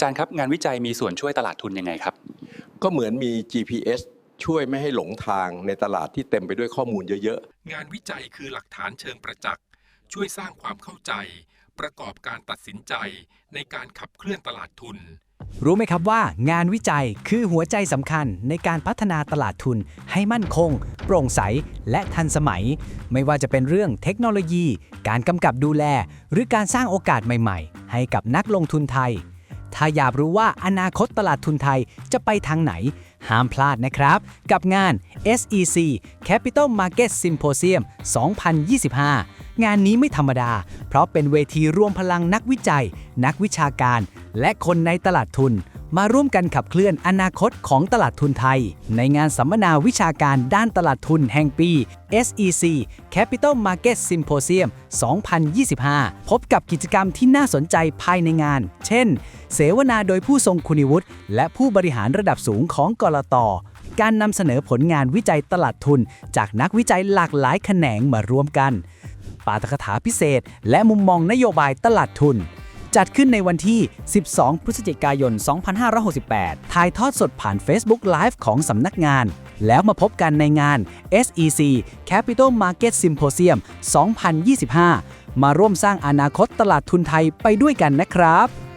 อาจารย์ครับงานวิจัยมีส่วนช่วยตลาดทุนยังไงครับ ก็เหมือนมี GPS ช่วยไม่ให้หลงทางในตลาดที่เต็มไปด้วยข้อมูลเยอะงานวิจัยคือหลักฐานเชิงประจักษ์ ช่วยสร้างความเข้าใจ ประกอบการตัดสินใจในการขับเคลื่อนตลาดทุน รู้ไหมครับว่า งานวิจัยคือหัวใจสำคัญในการพัฒนาตลาดทุนให้มั่นคง โปร่งใส และทันสมัย ไม่ว่าจะเป็นเรื่องเทคโนโลยี การกำกับดูแล หรือการสร้างโอกาสใหม่ ๆ ให้กับนักลงทุนไทย ถ้าอยากรู้ว่าอนาคตตลาดทุนไทยจะไปทางไหน ห้ามพลาดนะครับ กับงาน SEC Capital Market Symposium 2025 งานนี้ไม่ธรรมดา เพราะเป็นเวทีรวมพลังนักวิจัย นักวิชาการ และคนในตลาดทุน มาร่วมกันขับเคลื่อนอนาคตของตลาดทุนไทย ในงานสัมมนาวิชาการด้านตลาดทุนแห่งปี SEC Capital Market Symposium 2025 พบกับกิจกรรมที่น่าสนใจภายในงาน เช่น เสวนาโดยผู้ทรงคุณวุฒิและผู้บริหารระดับสูงของกลตการนำเสนอผลงานวิจัยตลาดทุน จากนักวิจัยหลากหลายแขนงมารวมกัน ปาฐกถาพิเศษ และมุมมองนโยบายตลาดทุน จัดขึ้นในวันที่ 12 พฤศจิกายน 2568 ถ่ายทอดสดผ่าน Facebook Live ของสำนักงาน แล้วมาพบกันในงาน SEC Capital Market Symposium 2025 มาร่วมสร้างอนาคตตลาดทุนไทยไปด้วยกันนะครับ